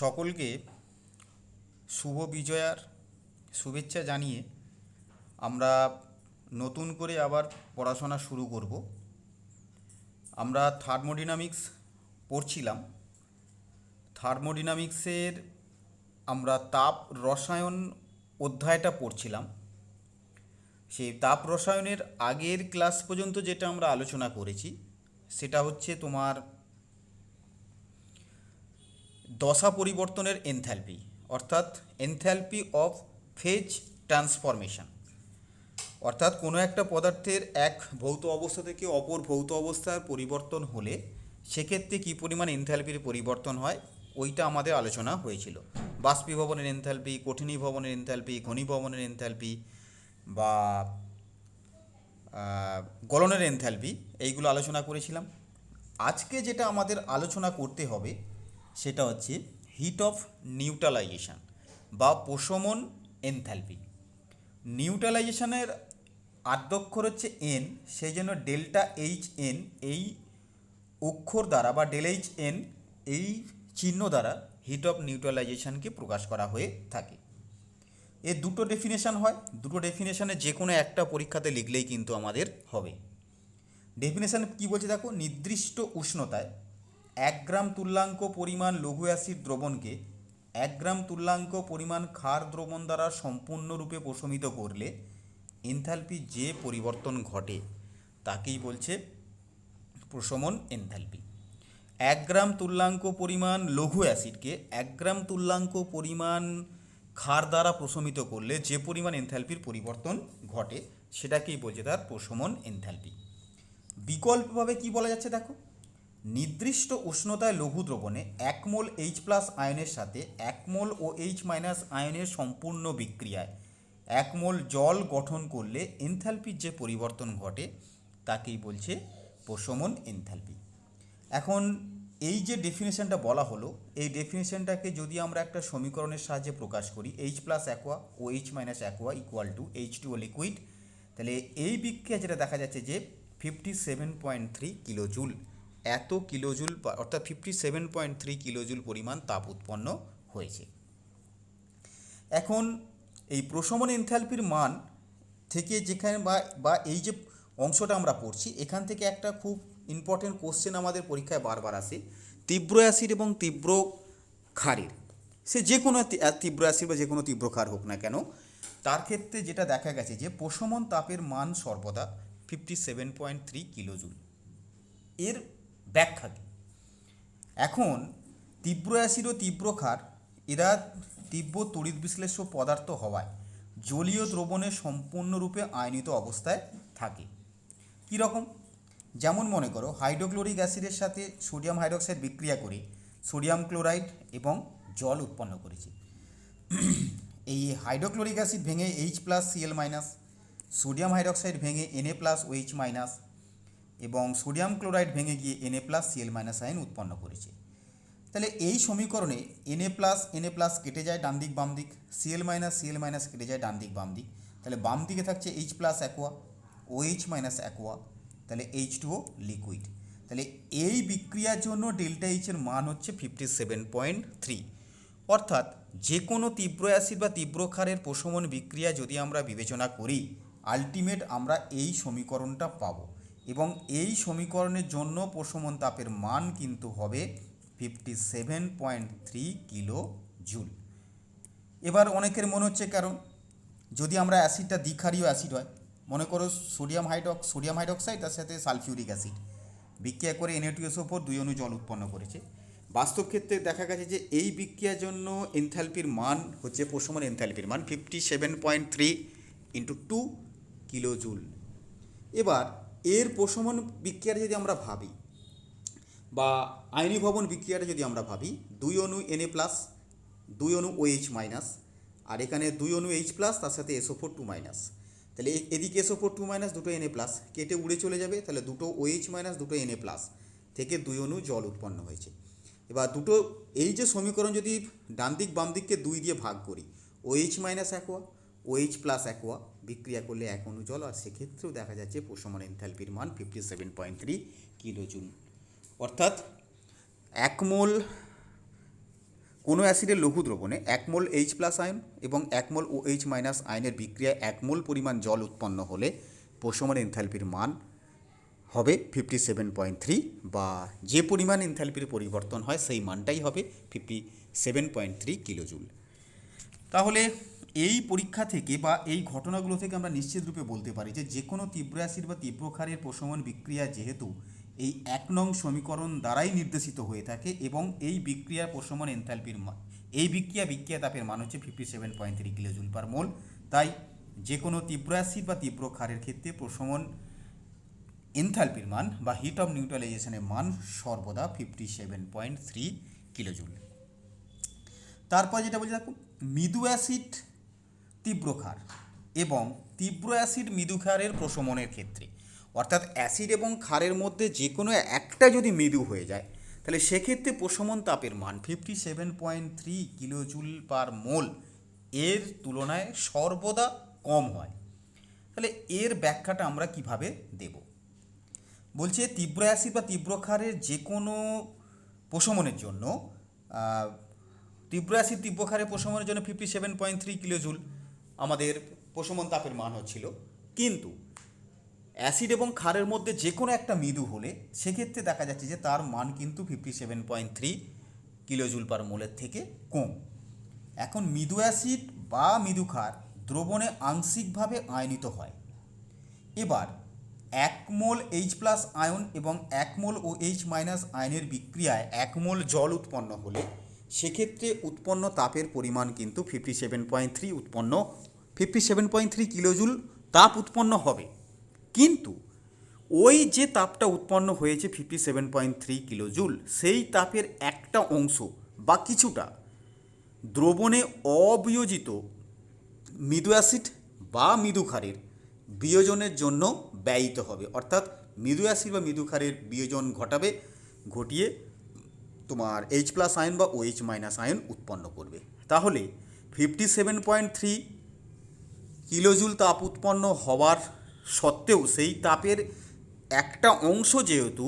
সকলকে শুভ বিজয়ার শুভেচ্ছা জানিয়ে আমরা নতুন করে আবার পড়াশোনা শুরু করব। আমরা থার্মোডিনামিক্স পড়ছিলাম। থার্মোডিনামিক্সের আমরা তাপ রসায়ন অধ্যায়টা পড়ছিলাম। সেই তাপ রসায়নের আগের ক্লাস পর্যন্ত যেটা আমরা আলোচনা করেছি, সেটা হচ্ছে তোমার দশা পরিবর্তনের এনথ্যালপি অর্থাৎ এনথ্যালপি অফ ফেজ ট্রান্সফরমেশন অর্থাৎ কোনো একটা পদার্থের এক ভৌত অবস্থা থেকে অপর ভৌত অবস্থার পরিবর্তন হলে সেক্ষেত্রে কী পরিমাণ এনথ্যালপির পরিবর্তন হয়? ওইটা আমাদের আলোচনা হয়েছিল। বাষ্পীভবনের এনথ্যালপি কঠিনীভবনের এনথ্যালপি ঘনীভবনের এনথ্যালপি বা গলনের এনথ্যালপি এইগুলো আলোচনা করেছিলাম। আজকে যেটা আমাদের আলোচনা করতে হবে সেটা হচ্ছে হিট অফ নিউট্রালাইজেশন বা প্রশমন এনথ্যালপি। নিউট্রালাইজেশনের আদ্যক্ষর হচ্ছে এন সেই জন্য ডেল্টা এইচ এন এই অক্ষর দ্বারা বা ডেল এইচ এন এই চিহ্ন দ্বারা হিট অফ নিউট্রালাইজেশনকে প্রকাশ করা হয়ে থাকে। এর দুটো ডেফিনেশান হয়। দুটো ডেফিনেশানে যে কোনো একটা পরীক্ষাতে লিখলেই কিন্তু আমাদের হবে। ডেফিনেশান কি বলছে দেখো? নির্দিষ্ট উষ্ণতায় এক গ্রাম তুল্যাঙ্ক পরিমাণ লঘু অ্যাসিড দ্রবণকে এক গ্রাম তুল্যাঙ্ক পরিমাণ ক্ষার দ্রবণ দ্বারা সম্পূর্ণরূপে প্রশমিত করলে এনথ্যালপি যে পরিবর্তন ঘটে, তাকেই বলছে প্রশমন এনথ্যালপি এক গ্রাম তুল্যাঙ্ক পরিমাণ লঘু অ্যাসিডকে এক গ্রাম তুল্যাঙ্ক পরিমাণ ক্ষার দ্বারা প্রশমিত করলে যে পরিমাণ এনথ্যালপির পরিবর্তন ঘটে, সেটাকেই বলছে তার প্রশমন এনথ্যালপি বিকল্পভাবে কি বলা যাচ্ছে দেখো? নির্দিষ্ট উষ্ণতায় লঘু দ্রবণে এক মোল এইচ প্লাস আয়নের সাথে এক মোল ও এইচ মাইনাস আয়নের সম্পূর্ণ বিক্রিয়ায় এক মোল জল গঠন করলে এনথ্যালপির যে পরিবর্তন ঘটে, তাকেই বলছে প্রশমন এনথ্যালপি এখন এই যে ডেফিনেশনটা বলা হলো, এই ডেফিনেশনটাকে যদি আমরা একটা সমীকরণের সাহায্যে প্রকাশ করি H plus aqua O H minus aqua equal to H two O liquid তাহলে এই বিক্রিয়া যেটা দেখা যাচ্ছে যে fifty seven point three kilo kilojoule এত কিলোজুল অর্থাৎ fifty seven point three kilojoule পরিমাণ তাপ উৎপন্ন হয়েছে। এখন এই প্রশমন এনথ্যালপির মান থেকে যেখানে বা বা এই যে অংশটা আমরা পড়ছি, এখান থেকে একটা খুব ইম্পর্টেন্ট কোশ্চেন আমাদের পরীক্ষায় বারবার আসে, তীব্র অ্যাসিড এবং তীব্র ক্ষারের। সে যে কোনো তীব্র অ্যাসিড বা যে কোনো তীব্র ক্ষার হোক না কেন, তার ক্ষেত্রে যেটা দেখা গেছে যে প্রশমন তাপের মান সর্বদা fifty seven point three kilojoule. এর ব্যাখ্যা কী এখন তীব্র অ্যাসিড ও তীব্র ক্ষার, এরা তীব্র তড়িৎ বিশ্লেষ্য পদার্থ হওয়ায় জলীয় দ্রবণে সম্পূর্ণরূপে আয়নিত অবস্থায় থাকে। কীরকম যেমন মনে করো, হাইড্রোক্লোরিক অ্যাসিডের সাথে সোডিয়াম হাইড্রোক্সাইড বিক্রিয়া করে সোডিয়াম ক্লোরাইড এবং জল উৎপন্ন করেছে। এই হাইড্রোক্লোরিক অ্যাসিড ভেঙে H plus CL minus sodium hydroxide ভেঙে এনএ প্লাস ওএইচ মাইনাস এবং সোডিয়াম ক্লোরাইড ভেঙে গিয়ে NA plus CL minus ion উৎপন্ন করেছে। তাহলে এই সমীকরণে এনএ প্লাস এনএ প্লাস কেটে যায় ডান দিক, বাম দিক সিএল মাইনাস সিএল মাইনাস কেটে যায় ডান দিক, বাম দিক। তাহলে বাম দিকে থাকছে H plus aqua O H minus aqua তাহলে এইচ টুও লিকুইড তাহলে এই বিক্রিয়ার জন্য ডেল্টা এইচের মান হচ্ছে ফিফটি সেভেন পয়েন্ট থ্রি অর্থাৎ যে কোনো তীব্র অ্যাসিড বা তীব্র ক্ষারের প্রশমন বিক্রিয়া যদি আমরা বিবেচনা করি আলটিমেট আমরা এই সমীকরণটা পাবো। এবং এই সমীকরণের জন্য প্রশমন তাপের মান কিন্তু হবে fifty seven point three kilo joule এবার অনেকের মনে হচ্ছে কারণ, যদি আমরা অ্যাসিডটা দ্বিক্ষারীয় অ্যাসিড হয়, মনে করো সোডিয়াম হাইড্রক্স, সোডিয়াম হাইড্রক্সাইড, তার সাথে সালফিউরিক অ্যাসিড। বিক্রিয়া করে এনএটিএস ওপর দুই অণু জল উৎপন্ন করেছে। বাস্তব ক্ষেত্রে দেখা গেছে যে এই বিক্রিয়ার জন্য এনথ্যালপির মান হচ্ছে প্রশমন এনথ্যালপির মান fifty seven point three into two kilo joule এবার এর প্রশমন বিক্রিয়াটা যদি আমরা ভাবি বা আয়নি ভবন বিক্রিয়াটা যদি আমরা ভাবি, দুই অণু এনএ প্লাস দুই অণু ওএইচ মাইনাস আর এখানে দুই অণু এইচ প্লাস তার সাথে এসও ফোর টু মাইনাস তাহলে এ- এদিকে এসও ফোর টু মাইনাস দুটো এনএ প্লাস কেটে উড়ে চলে যাবে, তাহলে দুটো ওএইচ মাইনাস দুটো এনএ প্লাস থেকে দুই অণু জল উৎপন্ন হয়েছে। এবার দুটো, এই যে সমীকরণ যদি ডান দিক বাম দিককে দুই দিয়ে ভাগ করি OH minus aqua OH plus aqua বিক্রিয়া করলে এক অণু জল আর সেক্ষেত্রেও দেখা যাচ্ছে প্রশমন এনথ্যালপির মান fifty seven point three kilo joule অর্থাৎ এক মোল কোনো অ্যাসিডের লঘু দ্রবণে এক মোল এইচ প্লাস আয়ন এবং এক মোল ও এইচ মাইনাস আয়নের বিক্রিয়ায় এক মোল পরিমাণ জল উৎপন্ন হলে পোষমান এনথ্যালপির মান হবে ফিফটি সেভেন পয়েন্ট থ্রি বা যে পরিমাণ এনথ্যালপির পরিবর্তন হয় সেই মানটাই হবে fifty seven point three kilojoule তাহলে এই পরীক্ষা থেকে বা এই ঘটনাগুলো থেকে আমরা নিশ্চিত রূপে বলতে পারি যে যে কোনো তীব্র অ্যাসিড বা তীব্র ক্ষারের প্রশমন বিক্রিয়া যেহেতু এই এক নং সমীকরণ দ্বারাই নির্দেশিত হয়ে থাকে এবং এই বিক্রিয়ার প্রশমন এনথ্যালপির মান এই বিক্রিয়া বিক্রিয়া তাপের মান হচ্ছে fifty seven point three kilojoule per mole তাই যে কোনো তীব্র অ্যাসিড বা তীব্র ক্ষারের ক্ষেত্রে প্রশমন এনথ্যালপির মান বা হিট অফ নিউট্রালাইজেশনের মান সর্বদা fifty seven point three kilojoule তারপর যেটা বলছি, দেখো, মৃদু অ্যাসিড তীব্র ক্ষার এবং তীব্র অ্যাসিড মৃদু ক্ষারের প্রশমনের ক্ষেত্রে। অর্থাৎ অ্যাসিড এবং ক্ষারের মধ্যে যে কোনো একটা যদি মৃদু হয়ে যায়, তাহলে সেক্ষেত্রে প্রশমন তাপের মান fifty seven point three kilojoule per mole এর তুলনায় সর্বদা কম হয়। তাহলে এর ব্যাখ্যাটা আমরা কীভাবে দেব? বলছে তীব্র অ্যাসিড বা তীব্র ক্ষারের যে কোনো প্রশমনের জন্য তীব্র অ্যাসিড, তীব্র ক্ষারের প্রশমনের জন্য fifty seven point three kilojoule আমাদের প্রশমন তাপের মান হচ্ছিল। কিন্তু অ্যাসিড এবং ক্ষারের মধ্যে যে কোনো একটা মৃদু হলে সেক্ষেত্রে দেখা যাচ্ছে যে তার মান কিন্তু fifty seven point three kilojoule per মোলের থেকে কম। এখন মৃদু অ্যাসিড বা মৃদু ক্ষার দ্রবণে আংশিকভাবে আয়নিত হয়। এবার এক মোল এইচ প্লাস আয়ন এবং এক মোল ও এইচ মাইনাস আয়নের বিক্রিয়ায় এক মোল জল উৎপন্ন হলে সেক্ষেত্রে উৎপন্ন তাপের পরিমাণ কিন্তু ফিফটি সেভেন পয়েন্ট থ্রি উৎপন্ন fifty seven point three kilojoule তাপ উৎপন্ন হবে। কিন্তু ওই যে তাপটা উৎপন্ন হয়েছে fifty seven point three kilojoule সেই তাপের একটা অংশ বা কিছুটা দ্রবণে অবিয়োজিত মৃদু অ্যাসিড বা মৃদু ক্ষারের বিয়োজনের জন্য ব্যয়িত হবে। অর্থাৎ মৃদু অ্যাসিড বা মৃদু ক্ষারের বিয়োজন ঘটাবে, ঘটিয়ে তোমার এইচ প্লাস আয়ন বা ওএইচ মাইনাস আয়ন উৎপন্ন করবে। তাহলে fifty seven point three kilojoule তাপ উৎপন্ন হওয়ার সত্ত্বেও সেই তাপের একটা অংশ যেহেতু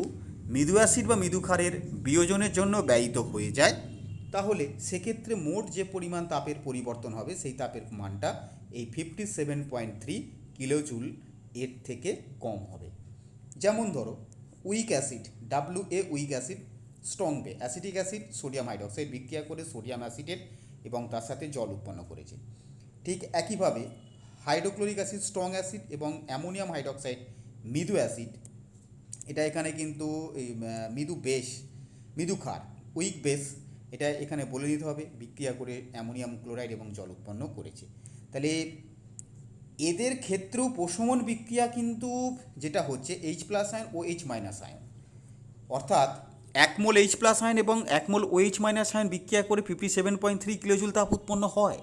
মৃদু অ্যাসিড বা মৃদু ক্ষারের বিয়োজনের জন্য ব্যয়িত হয়ে যায়, তাহলে সেক্ষেত্রে মোট যে পরিমাণ তাপের পরিবর্তন হবে সেই তাপের মানটা এই fifty seven point three kilojoule এর থেকে কম হবে। যেমন ধরো weak acid W A weak acid strong base, acetic acid, sodium hydroxide বিক্রিয়া করে সোডিয়াম অ্যাসিডের এবং তার সাথে জল উৎপন্ন করেছে। ঠিক একইভাবে হাইড্রোক্লোরিক অ্যাসিড, স্ট্রং অ্যাসিড এবং অ্যামোনিয়াম হাইড্রক্সাইড, মৃদু অ্যাসিড, এটা এখানে কিন্তু মৃদু বেশ, মৃদু ক্ষার, উইক বেস এটা এখানে বলে দিতে হবে, বিক্রিয়া করে অ্যামোনিয়াম ক্লোরাইড এবং জল উৎপন্ন করেছে। তাহলে এদের ক্ষেত্রেও প্রশমন বিক্রিয়া কিন্তু যেটা হচ্ছে H plus ion O H minus ion অর্থাৎ এক মোল এইচ প্লাস আয়ন এবং এক মোল ওএইচ মাইনাস আয়ন বিক্রিয়া করে fifty seven point three kilojoule তাপ উৎপন্ন হয়।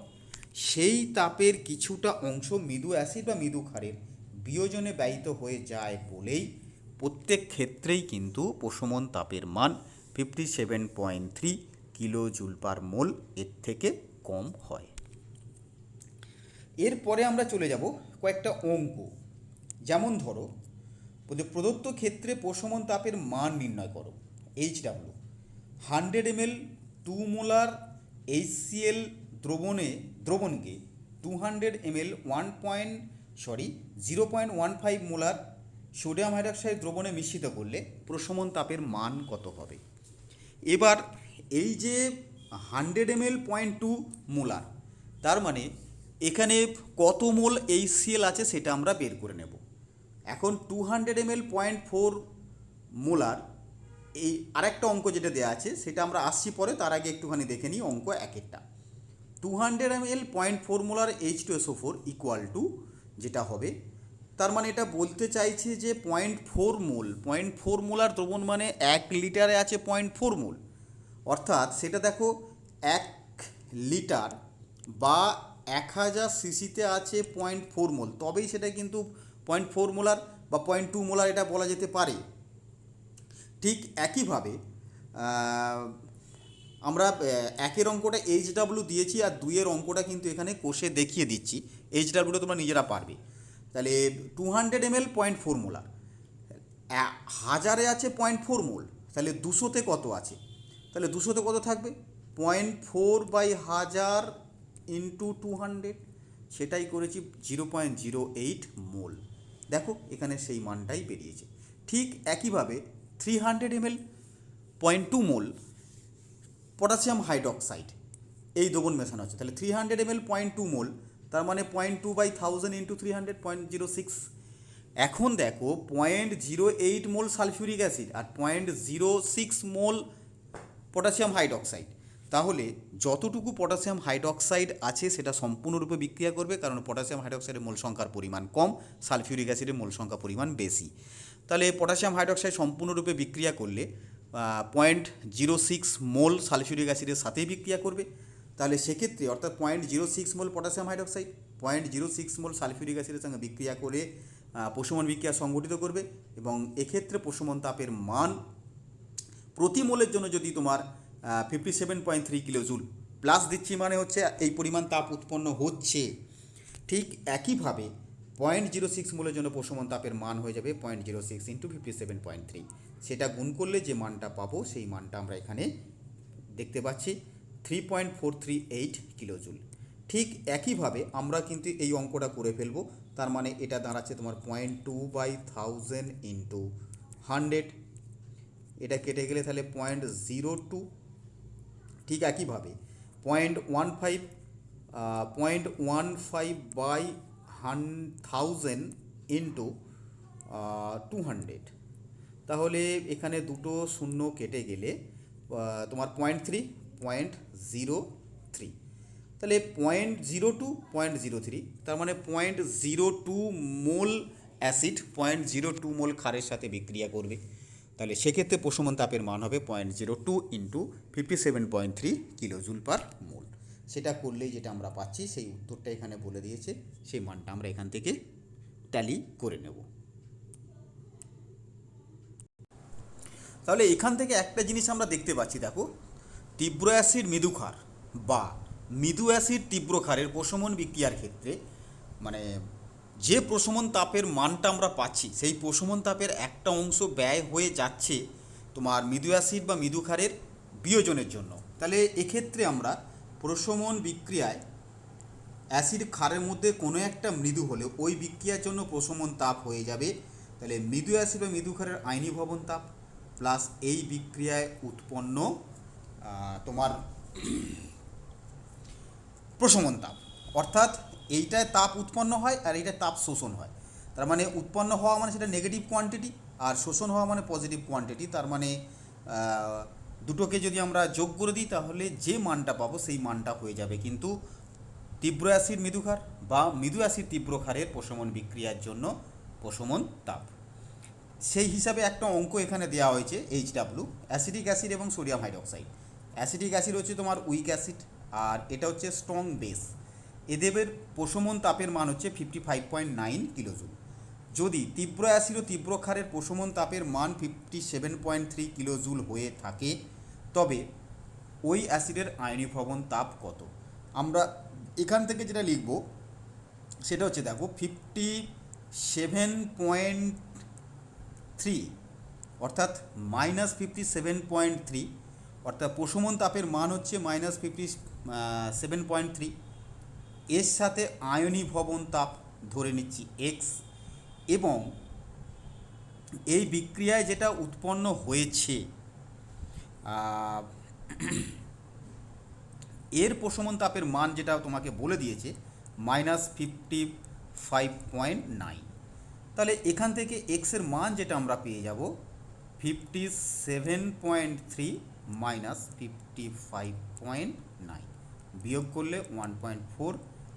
সেই তাপের কিছুটা অংশ মৃদু অ্যাসিড বা মৃদু ক্ষারের বিয়োজনে ব্যয়িত হয়ে যায় বলেই প্রত্যেক ক্ষেত্রেই কিন্তু প্রশমন তাপের মান fifty seven point three kilojoule per mole এর থেকে কম হয়। এরপরে আমরা চলে যাব কয়েকটা অঙ্ক। যেমন ধরো, প্রদত্ত ক্ষেত্রে প্রশমন তাপের মান নির্ণয় করো। H W hundred M L two molar HCL দ্রবণে, দ্রবণকে two hundred M L one point sorry zero point one five molar sodium hydroxide দ্রবণে মিশ্রিত করলে প্রশমন তাপের মান কত হবে? এবার এই যে hundred M L point two molar তার মানে এখানে কত মোল এইচসিএল আছে সেটা আমরা বের করে নেব। এখন two hundred M L point four molar এই আরেকটা অঙ্ক যেটা দেওয়া আছে, সেটা আমরা আসছি পরে, তার আগে একটুখানি দেখে নিই অঙ্ক এক একটা। Two hundred M L point four molar H two SO four equal to যেটা হবে, তার মানে এটা বলতে চাইছে যে point four mole point four molar দ্রবণ মানে এক লিটারে আছে পয়েন্ট ফোর মোল অর্থাৎ সেটা দেখো, এক লিটার বা এক হাজার সিসিতে আছে পয়েন্ট ফোর মোল তবেই সেটা কিন্তু পয়েন্ট ফোর মোলার বা পয়েন্ট টু মোলার এটা বলা যেতে পারে। ঠিক একইভাবে আমরা একের অঙ্কটা এইচ ডাব্লু দিয়েছি আর দুইয়ের অঙ্কটা কিন্তু এখানে কোষে দেখিয়ে দিচ্ছি। এইচ ডাব্লুটা তোমরা নিজেরা পারবে। তাহলে two hundred M L point four molar হাজারে আছে পয়েন্ট ফোর মোল তাহলে দুশোতে কত আছে? তাহলে দুশোতে কত থাকবে? পয়েন্ট ফোর বাই হাজার ইন্টু টু হান্ড্রেড সেটাই করেছি zero point zero eight mole দেখো, এখানে সেই মানটাই বেরিয়েছে। ঠিক একইভাবে three hundred ML point two mole potassium hydroxide এই দ্রবণ মেশানো আছে। তাহলে three hundred ML point two mole তার মানে point two by thousand into three hundred point zero six এখন দেখো point zero eight mole sulphuric acid আর point zero six mole potassium hydroxide তাহলে যতটুকু পটাশিয়াম হাইড্রক্সাইড আছে সেটা সম্পূর্ণরূপে বিক্রিয়া করবে কারণ পটাশিয়াম হাইড্রক্সাইডের মোল সংখ্যার পরিমাণ কম সালফিউরিক অ্যাসিডের মোল সংখ্যা পরিমাণ বেশি। তাহলে পটাশিয়াম হাইড্রক্সাইড সম্পূর্ণরূপে বিক্রিয়া করলে point zero six mole sulphuric অ্যাসিডের সাথেই বিক্রিয়া করবে। তাহলে সেক্ষেত্রে অর্থাৎ point zero six mole potassium hydroxide point zero six mole sulphuric অ্যাসিডের সঙ্গে বিক্রিয়া করে আহ, প্রশমন বিক্রিয়া সংগঠিত করবে। এবং এক্ষেত্রে প্রশমন তাপের মান প্রতি মোলের জন্য যদি তোমার fifty seven point three kilo joule plus দিচ্ছি মানে হচ্ছে এই পরিমাণ তাপ উৎপন্ন হচ্ছে। ঠিক একইভাবে পয়েন্ট জিরো সিক্স মূলের জন্য প্রশমন তাপের মান হয়ে যাবে point zero six into fifty seven point three সেটা গুণ করলে যে মানটা পাবো, সেই মানটা আমরা এখানে দেখতে পাচ্ছি three point four three eight kilo joule ঠিক একইভাবে আমরা কিন্তু এই অঙ্কটা করে ফেলব, তার মানে এটা দাঁড়াচ্ছে তোমার point two by thousand into hundred এটা কেটে গেলে তাহলে পয়েন্ট জিরো টু ঠিক একইভাবে point one five point one five by hun thousand into two hundred তাহলে এখানে দুটো শূন্য কেটে গেলে তোমার point three point zero three তাহলে point zero two point zero three তার মানে point zero two mole acid point zero two mole ক্ষারের সাথে বিক্রিয়া করবে। তাহলে সেক্ষেত্রে প্রশমন তাপের মান হবে point zero two into fifty seven point three kilo joule per mole সেটা করলেই যেটা আমরা পাচ্ছি, সেই উত্তরটা এখানে বলে দিয়েছে, সেই মানটা আমরা এখান থেকে ট্যালি করে নেব। তাহলে এখান থেকে একটা জিনিস আমরা দেখতে পাচ্ছি, দেখো, তীব্র অ্যাসিড মৃদু বা মৃদু অ্যাসিড তীব্র ক্ষারের প্রশমন বিক্রিয়ার ক্ষেত্রে মানে যে প্রশমন তাপের মানটা আমরা পাচ্ছি, সেই প্রশমন তাপের একটা অংশ ব্যয় হয়ে যাচ্ছে তোমার মৃদু অ্যাসিড বা মৃদু বিয়োজনের জন্য। তাহলে এক্ষেত্রে আমরা প্রশমন বিক্রিয়ায় অ্যাসিড ক্ষারের মধ্যে কোনো একটা মৃদু হলে ওই বিক্রিয়ার জন্য প্রশমন তাপ হয়ে যাবে। তাহলে মৃদু অ্যাসিড বা মৃদু আইনি ভবন তাপ প্লাস এই বিক্রিয়ায় উৎপন্ন তোমার প্রশমন তাপ। অর্থাৎ এইটায় তাপ উৎপন্ন হয় আর এইটায় তাপ শোষণ হয়। তার মানে উৎপন্ন হওয়া মানে সেটা নেগেটিভ কোয়ান্টিটি আর শোষণ হওয়া মানে পজিটিভ কোয়ান্টিটি তার মানে দুটোকে যদি আমরা যোগ করে দিই তাহলে যে মানটা পাবো সেই মানটা হয়ে যাবে। কিন্তু তীব্র অ্যাসিড মৃদুক্ষার বা মৃদু অ্যাসিড তীব্র ক্ষারের প্রশমন বিক্রিয়ার জন্য প্রশমন তাপ। সেই হিসাবে একটা অঙ্ক এখানে দেওয়া হয়েছে এইচ ডাব্লু অ্যাসিডিক অ্যাসিড এবং সোডিয়াম হাইড্রক্সাইড। অ্যাসিডিক অ্যাসিড হচ্ছে তোমার উইক অ্যাসিড আর এটা হচ্ছে স্ট্রং বেস এদের প্রশমন তাপের মান হচ্ছে fifty five point nine kilojoule যদি তীব্র অ্যাসিড ও তীব্র ক্ষারের প্রশমন তাপের মান fifty seven point three kilojoule হয়ে থাকে, তবে ওই অ্যাসিডের আয়নীভবন তাপ কত? আমরা এখান থেকে যেটা লিখব, সেটা হচ্ছে দেখো ফিফটি সেভেন পয়েন্ট থ্রি অর্থাৎ minus fifty seven point three অর্থাৎ প্রশমন তাপের মান হচ্ছে minus fifty seven point three এর সাথে আয়নীভবন তাপ ধরে নিচ্ছি এক্স এবং এই বিক্রিয়ায় যেটা উৎপন্ন হয়েছে এর প্রশমন তাপের মান যেটা তোমাকে বলে দিয়েছে minus fifty five point nine তাহলে এখান থেকে এক্সের মান যেটা আমরা পেয়ে যাব fifty seven point three minus fifty five point nine বিয়োগ করলে one point four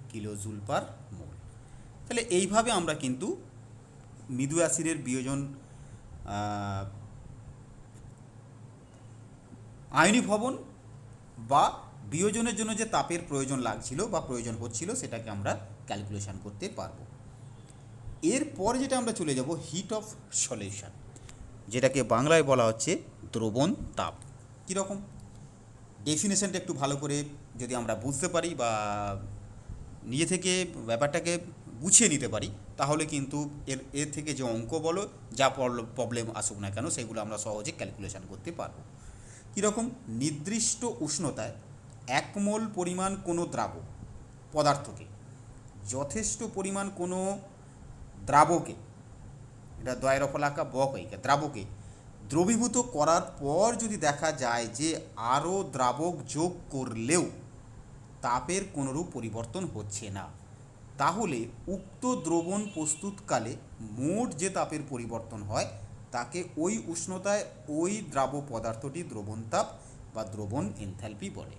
kilo joule per mole. তাহলে এইভাবে আমরা কিন্তু মৃদু অ্যাসিডের বিয়োজন আহ, আয়নি ভবন বা বিয়োজনের জন্য যে তাপের প্রয়োজন লাগছিল বা প্রয়োজন হচ্ছিল সেটাকে আমরা ক্যালকুলেশন করতে পারব। এরপর যেটা আমরা চলে যাব হিট অফ সলিউশন যেটাকে বাংলায় বলা হচ্ছে দ্রবণ তাপ। কীরকম? ডেফিনেশনটা একটু ভালো করে যদি আমরা বুঝতে পারি বা নিজে থেকে ব্যাপারটাকে গুছিয়ে নিতে পারি, তাহলে কিন্তু এর এর থেকে যে অঙ্ক বলো, যা প্রবলেম আসুক না কেন, সেগুলো আমরা সহজে ক্যালকুলেশন করতে পারব। কীরকম? নির্দিষ্ট উষ্ণতায় এক মোল পরিমাণ কোনো দ্রাবক পদার্থকে, যথেষ্ট পরিমাণ কোনো দ্রাবকে, এটা দয়ের ফলাকা বকইকা দ্রাবকে দ্রবীভূত করার পর যদি দেখা যায় যে আরও দ্রাবক যোগ করলেও তাপের কোনোরূপ পরিবর্তন হচ্ছে না। তাহলে উক্ত দ্রবণ প্রস্তুতকালে মোট যে তাপের পরিবর্তন হয়, তাকে ওই উষ্ণতায় ওই দ্রাব পদার্থটি দ্রবণ তাপ বা দ্রবণ এনথ্যালপি বলে।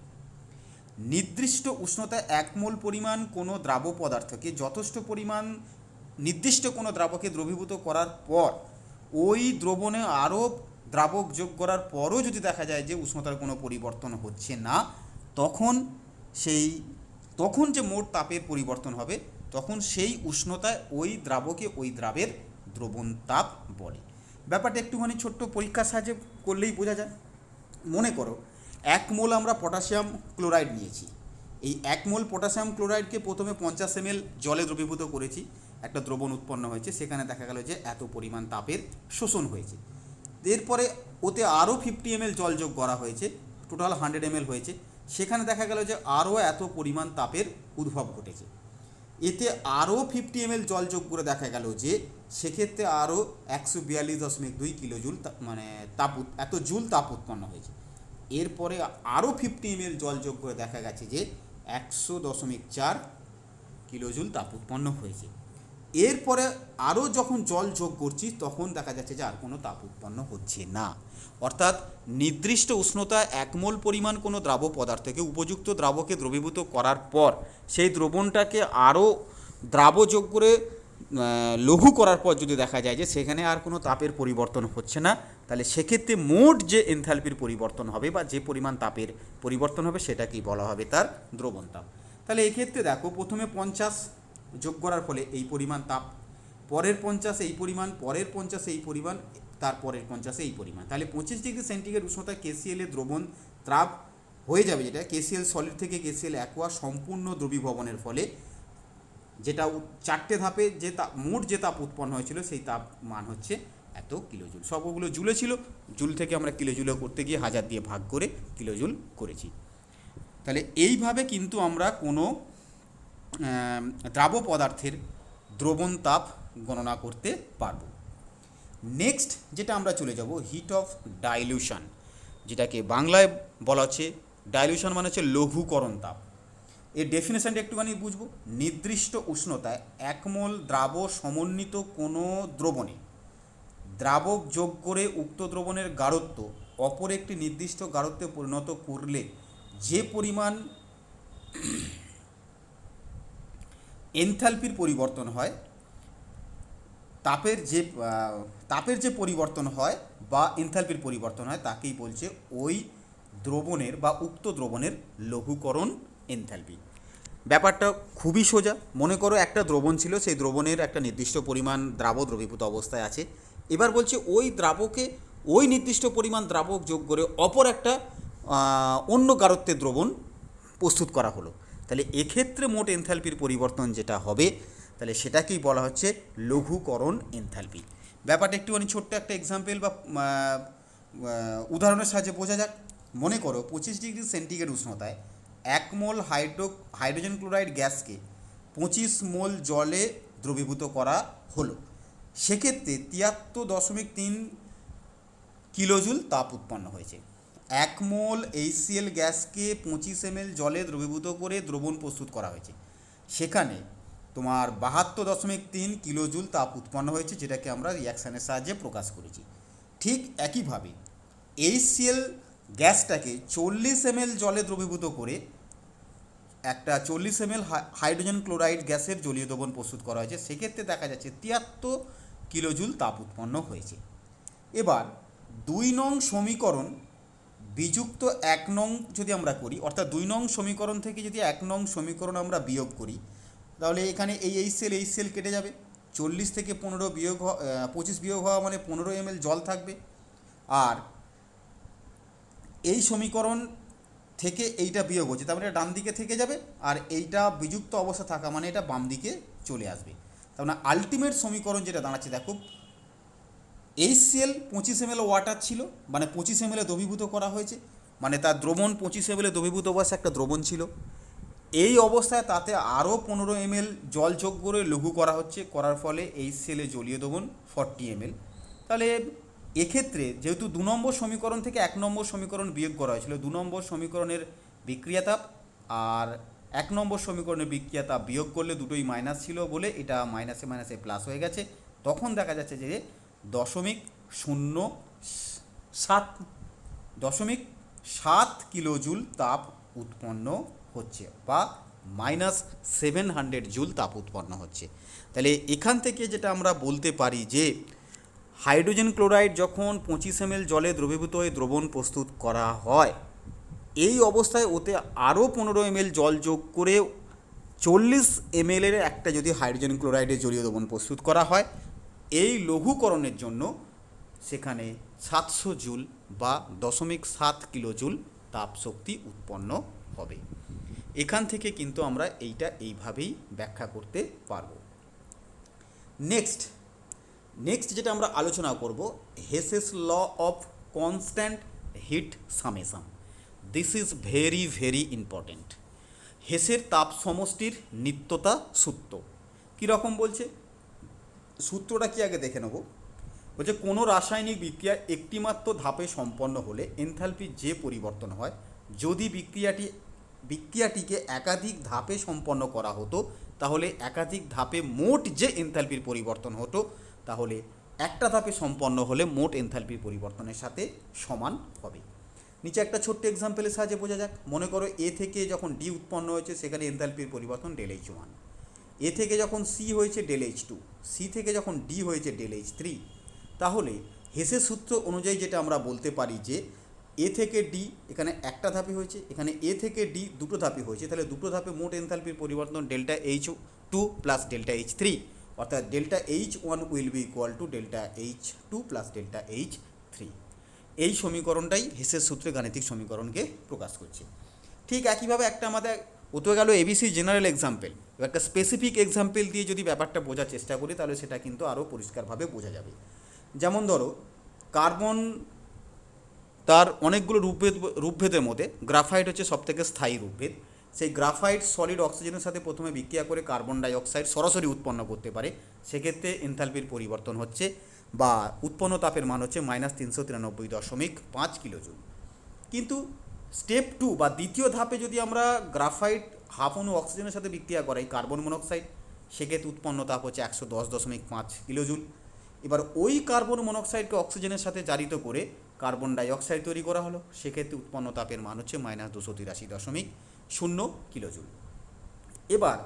নির্দিষ্ট উষ্ণতায় এক মোল পরিমাণ কোনো দ্রাব পদার্থকে যথেষ্ট পরিমাণ, নির্দিষ্ট কোনো দ্রাবকে দ্রবীভূত করার পর, ওই দ্রবণে আরও দ্রাবক যোগ করার পরও যদি দেখা যায় যে উষ্ণতার কোনো পরিবর্তন হচ্ছে না, তখন সেই তখন যে মোট তাপের পরিবর্তন হবে, তখন সেই উষ্ণতায় ওই দ্রাবকে ওই দ্রাবের দ্রবণ তাপ বলে। ব্যাপারটা একটুখানি ছোট্ট পরীক্ষার সাহায্যে করলেই বোঝা যায়। মনে করো, এক মোল আমরা পটাশিয়াম ক্লোরাইড নিয়েছি। এই এক মোল পটাশিয়াম ক্লোরাইডকে প্রথমে পঞ্চাশ এম জলে দ্রবীভূত করেছি। একটা দ্রবণ উৎপন্ন হয়েছে, সেখানে দেখা গেল যে এত পরিমাণ তাপের শোষণ হয়েছে। এরপরে ওতে আরও ফিফটি এম জল যোগ করা হয়েছে টোটাল হান্ড্রেড এম হয়েছে। সেখানে দেখা গেল যে আরও এত পরিমাণ তাপের উদ্ভব ঘটেছে। এতে আরও ফিফটি এম জল যোগ করে দেখা গেল যে সেক্ষেত্রে আরও একশো বিয়াল্লিশ দশমিক দুই কিলো জুল মানে তাপ এত জুল তাপ উৎপন্ন হয়েছে। এরপরে আরও ফিফটি এম জল যোগ করে দেখা গেছে যে একশো দশমিক চার কিলোজুল তাপ উৎপন্ন হয়েছে। এরপরে আরও যখন জল যোগ করছি, তখন দেখা যাচ্ছে যে আর কোনো তাপ উৎপন্ন হচ্ছে না। অর্থাৎ নির্দিষ্ট উষ্ণতা একমোল পরিমাণ কোনো দ্রাব পদার্থকে, উপযুক্ত দ্রাবকে দ্রবীভূত করার পর, সেই দ্রবণটাকে আরও দ্রাব যোগ করে লঘু করার পর যদি দেখা যায় যে সেখানে আর কোনো তাপের পরিবর্তন হচ্ছে না, তাহলে সেক্ষেত্রে মোট যে এনথালপির পরিবর্তন হবে বা যে পরিমাণ তাপের পরিবর্তন হবে, সেটাকেই বলা হবে তার দ্রবণ তাপ। তাহলে এক্ষেত্রে দেখো, প্রথমে পঞ্চাশ যোগ করার ফলে এই পরিমাণ তাপ। পরের পঞ্চাশে এই পরিমাণ, পরের পঞ্চাশে এই পরিমাণ, তার পরের পঞ্চাশে এই পরিমাণ। তাহলে পঁচিশ ডিগ্রি সেন্টিগ্রেড উষ্ণতা কেসিএল দ্রবণ ত্রাপ হয়ে যাবে যেটা কেসিএল সলিড থেকে কেসিএল অ্যাকোয়া সম্পূর্ণ দ্রবীভবনের ফলে। যেটা চারটে ধাপে যে তাপ মোট যে তাপ উৎপন্ন হয়েছিল সেই তাপ মান হচ্ছে এত কিলোজুল। সবগুলো জুলে ছিল, জুল থেকে আমরা কিলোজুলে করতে গিয়ে হাজার দিয়ে ভাগ করে কিলোজুল করেছি। তাহলে এইভাবে কিন্তু আমরা কোনো দ্রাব পদার্থের দ্রবণ তাপ গণনা করতে পারব। নেক্সট যেটা আমরা চলে যাব হিট অফ ডাইলিউশন যেটাকে বাংলায় বলা হচ্ছে ডাইলিউশন মানে হচ্ছে লঘুকরণ তাপ। এর ডেফিনেশনটা একটুখানি বুঝব। নির্দিষ্ট উষ্ণতায় একমোল দ্রাব সমন্বিত কোনো দ্রবণে দ্রাবক যোগ করে উক্ত দ্রবণের গাঢ়ত্ব অপর একটি নির্দিষ্ট গাঢ়ত্বে পরিণত করলে যে পরিমাণ এনথালপির পরিবর্তন হয়, তাপের যে তাপের যে পরিবর্তন হয় বা এনথালপির পরিবর্তন হয় তাকেই বলছে ওই দ্রবণের বা উক্ত দ্রবণের লঘুকরণ এনথালপি। ব্যাপারটা খুবই সোজা। মনে করো একটা দ্রবণ ছিল, সেই দ্রবণের একটা নির্দিষ্ট পরিমাণ দ্রাব দ্রবীভূত অবস্থায় আছে। এবার বলছে ওই দ্রাবকে, ওই নির্দিষ্ট পরিমাণ দ্রাবক যোগ করে অপর একটা অন্য গারত্বের দ্রবণ প্রস্তুত করা হলো। তাহলে এক্ষেত্রে মোট এনথালপির পরিবর্তন যেটা হবে, তাহলে সেটাকেই বলা হচ্ছে লঘুকরণ এনথালপি ব্যাপারটা একটুখানি ছোট্ট একটা এক্সাম্পল বা উদাহরণের সাহায্যে বোঝা যাক। মনে করো পঁচিশ ডিগ্রি সেন্টিগ্রেড উষ্ণতায় এক মোল হাইড্রো, হাইড্রোজেন ক্লোরাইড গ্যাসকে পঁচিশ মোল জলে দ্রবীভূত করা হলো। সেক্ষেত্রে তিয়াত্তর দশমিক তিন কিলোজুল তাপ উৎপন্ন হয়েছে। এক মোল এইচসিএল গ্যাসকে পঁচিশ এমএল জলে দ্রবীভূত করে দ্রবণ প্রস্তুত করা হয়েছে। সেখানে তোমার বাহাত্তর দশমিক তিন কিলোজুল তাপ উৎপন্ন হয়েছে, যেটাকে আমরা রিয়াকশানের সাহায্যে প্রকাশ করেছি। ঠিক একইভাবে এইচসিএল গ্যাসটাকে চল্লিশ এমএল জলে দ্রবীভূত করে একটা চল্লিশ এমএল হাইড্রোজেন ক্লোরাইড গ্যাসের জলীয় দ্রবণ প্রস্তুত করা হয়েছে। সেক্ষেত্রে দেখা যাচ্ছে তিয়াত্তর কিলোজুল তাপ উৎপন্ন হয়েছে। এবার দুই নং সমীকরণ বিযুক্ত এক নং যদি আমরা করি, অর্থাৎ দুই নং সমীকরণ থেকে যদি এক নং সমীকরণ আমরা বিয়োগ করি, তাহলে এখানে এই এই সেল এই সেল কেটে যাবে। চল্লিশ থেকে পনেরো বিয়োগ হওয়া পঁচিশ বিয়োগ হওয়া মানে পনেরো এমএল জল থাকবে। আর এই সমীকরণ থেকে এইটা বিয়োগ হচ্ছে, তার মানে এটা ডান দিকে থেকে যাবে আর এইটা বিযুক্ত অবস্থা থাকা মানে এটা বাম দিকে চলে আসবে। তার মানে আলটিমেট সমীকরণ যেটা দাঁড়াচ্ছে, দেখো এইচসিএল পঁচিশ এম ওয়াটার ছিল মানে পঁচিশ এম দ্রবীভূত করা হয়েছে মানে তার দ্রবণ পঁচিশ এম দ্রবীভূত অবস্থায় একটা দ্রবণ ছিল। এই অবস্থায় তাতে আরও পনেরো এম জল যোগ করে লঘু করা হচ্ছে, করার ফলে এই সেলে জলীয় দ্রবণ ফর্টি এম তাহলে এক্ষেত্রে যেহেতু দু নম্বর সমীকরণ থেকে এক নম্বর সমীকরণ বিয়োগ করা হয়েছিল, দু নম্বর সমীকরণের বিক্রিয়াতাপ আর এক নম্বর সমীকরণের বিক্রিয়াতাপ বিয়োগ করলে দুটোই মাইনাস ছিল বলে এটা মাইনাসে মাইনাসে প্লাস হয়ে গেছে। তখন দেখা যাচ্ছে যে দশমিক শূন্য সাত, দশমিক সাত কিলোজুল তাপ উৎপন্ন হচ্ছে বা মাইনাস সেভেন হান্ড্রেড জুল তাপ উৎপন্ন হচ্ছে। তাহলে এখান থেকে যেটা আমরা বলতে পারি যে, হাইড্রোজেন ক্লোরাইড যখন পঁচিশ এম জলে দ্রবীভূত হয়ে দ্রবণ প্রস্তুত করা হয়, এই অবস্থায় ওতে আরও পনেরো এম জল যোগ করে চল্লিশ এম একটা যদি হাইড্রোজেন ক্লোরাইডের জলীয় দ্রবণ প্রস্তুত করা হয় এই লঘুকরণের জন্য সেখানে সাতশো জুল বা দশমিক সাত কিলো জুল তাপ শক্তি উৎপন্ন হবে। এখান থেকে কিন্তু আমরা এইটা এইভাবেই ব্যাখ্যা করতে পারব। নেক্সট নেক্সট যেটা আমরা আলোচনা করব Hess's law of constant heat summation this is very very important হেসের তাপ সমষ্টির নিত্যতা সূত্র। কীরকম বলছে? সূত্রটা কি আগে দেখে নেব? বলছে, কোনো রাসায়নিক বিক্রিয়া একটিমাত্র ধাপে সম্পন্ন হলে এনথালপির যে পরিবর্তন হয়, যদি বিক্রিয়াটি, বিক্রিয়াটিকে একাধিক ধাপে সম্পন্ন করা হতো, তাহলে একাধিক ধাপে মোট যে এনথালপির পরিবর্তন হতো, তাহলে একটা ধাপে সম্পন্ন হলে মোট এনথালপির পরিবর্তনের সাথে সমান হবে। নিচে একটা ছোট্ট এক্সাম্পলের সাহায্যে বোঝা যাক। মনে করো এ থেকে যখন ডি উৎপন্ন হয়েছে, সেখানে এনথালপির পরিবর্তন ডেল ওয়ান এ থেকে যখন সি হয়েছে ডেল এইচ টু, সি থেকে যখন ডি হয়েছে ডেল এইচ থ্রি, তাহলে হেসের সূত্র অনুযায়ী যেটা আমরা বলতে পারি যে এ থেকে ডি, এখানে একটা ধাপে হয়েছে, এখানে এ থেকে ডি দুটো ধাপে হয়েছে, তাহলে দুটো ধাপে মোট এনথালপির পরিবর্তন delta H two plus delta H three, অর্থাৎ delta H one will be equal to delta H two plus delta H three. এই সমীকরণটাই হেসের সূত্রে গাণিতিক সমীকরণকে প্রকাশ করছে। ঠিক একইভাবে একটা আমাদের, ওতো গেল এবিসি জেনারেল এক্সাম্পল একটা স্পেসিফিক এক্সাম্পল দিয়ে যদি ব্যাপারটা বোঝার চেষ্টা করি, তাহলে সেটা কিন্তু আরও পরিষ্কারভাবে বোঝা যাবে। যেমন ধরো, কার্বন তার অনেকগুলো রূপভেদ, রূপভেদের মধ্যে গ্রাফাইট হচ্ছে সবথেকে স্থায়ী রূপভেদ। সেই গ্রাফাইট সলিড অক্সিজেনের সাথে প্রথমে বিক্রিয়া করে কার্বন ডাই অক্সাইড সরাসরি উৎপন্ন করতে পারে। সেক্ষেত্রে এনথালপির পরিবর্তন হচ্ছে বা উৎপন্ন তাপের মান হচ্ছে মাইনাস তিনশো তিরানব্বই দশমিক পাঁচ কিলোজুল। কিন্তু স্টেপ টু বা দ্বিতীয় ধাপে যদি আমরা গ্রাফাইট হাফ অনু অক্সিজেনের সাথে বিক্রিয়া করাই কার্বন মনোক্সাইড। সেক্ষেত্রে উৎপন্ন তাপ হচ্ছে একশো দশ দশমিক পাঁচ কিলোজুল। এবার ওই কার্বন মনোক্সাইডকে অক্সিজেনের সাথে জারিত করে কার্বন ডাইঅক্সাইড তৈরি করা হলো। সেক্ষেত্রে উৎপন্ন তাপের মান হচ্ছে মাইনাস দুশো তিরাশি দশমিক শূন্য কিলোজুল। এবার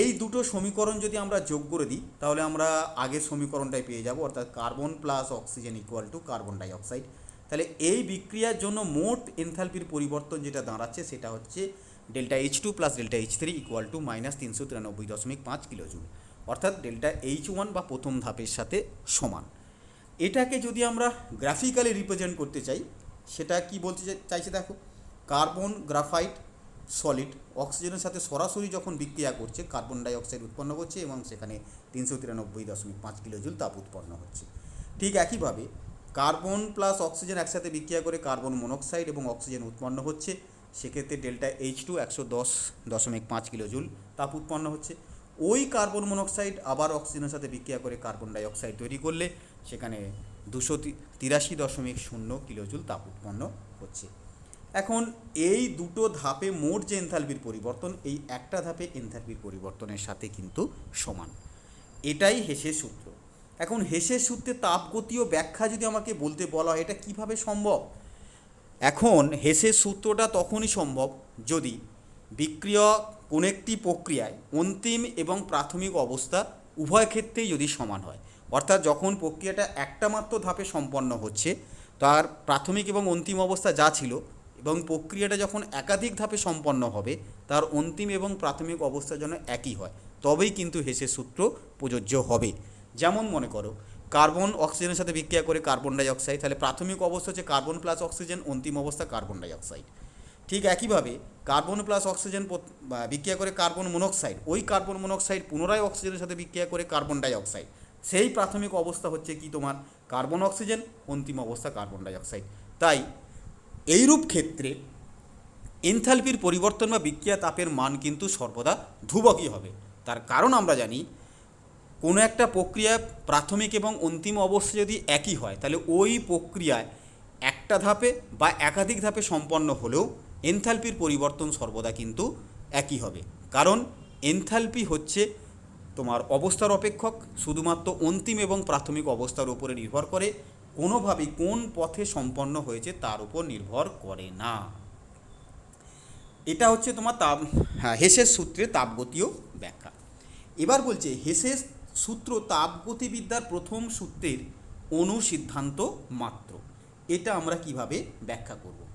এই দুটো সমীকরণ যদি আমরা যোগ করে দিই, তাহলে আমরা আগের সমীকরণটাই পেয়ে যাব, অর্থাৎ carbon plus oxygen equal to carbon dioxide. তাহলে এই বিক্রিয়ার জন্য মোট এনথালপির পরিবর্তন যেটা দাঁড়াচ্ছে, সেটা হচ্ছে delta H two plus delta H three equal to minus তিনশো তিরানব্বই দশমিক পাঁচ কিলোজুল অর্থাৎ ডেল্টা এইচ ওয়ান বা প্রথম ধাপের সাথে সমান। এটাকে যদি আমরা গ্রাফিক্যালি রিপ্রেজেন্ট করতে চাই, সেটা কি বলতে চাই- চাইছে দেখো কার্বন গ্রাফাইট সলিড অক্সিজেনের সাথে সরাসরি যখন বিক্রিয়া করছে কার্বন ডাই অক্সাইড উৎপন্ন করছে এবং সেখানে তিনশো তিরানব্বই দশমিক পাঁচ কিলোজুল তাপ উৎপন্ন হচ্ছে। ঠিক একইভাবে কার্বন প্লাস অক্সিজেন একসাথে বিক্রিয়া করে কার্বন মনোক্সাইড এবং অক্সিজেন উৎপন্ন হচ্ছে। সেক্ষেত্রে ডেল্টা এইচ টু একশো দশ দশমিক পাঁচ কিলোজুল তাপ উৎপন্ন হচ্ছে। ওই কার্বন মনোক্সাইড আবার অক্সিজেনের সাথে বিক্রিয়া করে কার্বন ডাই অক্সাইড তৈরি করলে সেখানে দুশো তিরাশি দশমিক শূন্য কিলোজুল তাপ উৎপন্ন হচ্ছে। এখন এই দুটো ধাপে মোট যে এনথালপির পরিবর্তন, এই একটা ধাপে এনথালপির পরিবর্তনের সাথে কিন্তু সমান। এটাই হেসের সূত্র। এখন হেসের সূত্রে তাপগতীয় ব্যাখ্যা যদি আমাকে বলতে বলা হয়, এটা কীভাবে সম্ভব? এখন হেসের সূত্রটা তখনই সম্ভব যদি বিক্রিয়া কোন একটি প্রক্রিয়ায় অন্তিম এবং প্রাথমিক অবস্থা উভয় ক্ষেত্রেই যদি সমান হয়। অর্থাৎ যখন প্রক্রিয়াটা একটা মাত্র ধাপে সম্পন্ন হচ্ছে, তার প্রাথমিক এবং অন্তিম অবস্থা যা ছিল এবং প্রক্রিয়াটা যখন একাধিক ধাপে সম্পন্ন হবে, তার অন্তিম এবং প্রাথমিক অবস্থা যেন একই হয়, তবেই কিন্তু হেসের সূত্র প্রযোজ্য হবে। যেমন মনে করো কার্বন অক্সিজেনের সাথে বিক্রিয়া করে কার্বন ডাইঅক্সাইড, তাহলে প্রাথমিক অবস্থা হচ্ছে কার্বন প্লাস অক্সিজেন, অন্তিম অবস্থা কার্বন ডাইঅক্সাইড। ঠিক একইভাবে কার্বন প্লাস অক্সিজেন বিক্রিয়া করে কার্বন মনোক্সাইড, ওই কার্বন মনোক্সাইড পুনরায় অক্সিজেনের সাথে বিক্রিয়া করে কার্বন ডাইঅক্সাইড। সেই প্রাথমিক অবস্থা হচ্ছে কি তোমার? কার্বন অক্সিজেন, অন্তিম অবস্থা কার্বন ডাইঅক্সাইড। তাই এইরূপ ক্ষেত্রে এনথালপির পরিবর্তন বা বিক্রিয়া তাপের মান কিন্তু সর্বদা ধ্রুবকই হবে। তার কারণ আমরা জানি কোনো একটা প্রক্রিয়া প্রাথমিক এবং অন্তিম অবস্থা যদি একই হয়, তাহলে ওই প্রক্রিয়ায় একটা ধাপে বা একাধিক ধাপে সম্পন্ন হলেও এনথালপির পরিবর্তন সর্বদা কিন্তু একই হবে। কারণ এনথালপি হচ্ছে তোমার অবস্থার অপেক্ষক, শুধুমাত্র অন্তিম এবং প্রাথমিক অবস্থার উপরে নির্ভর করে কোনোভাবেই কোন পথে সম্পন্ন হয়েছে তার উপর নির্ভর করে না। এটা হচ্ছে তোমার তাপ হ্যাঁ হেসের সূত্রে তাপগতীয় ব্যাখ্যা। এবার বলছে, হেসের সূত্র তাপগতিবিদ্যার প্রথম সূত্রের অনুসিদ্ধান্ত মাত্র। এটা আমরা কীভাবে ব্যাখ্যা করব?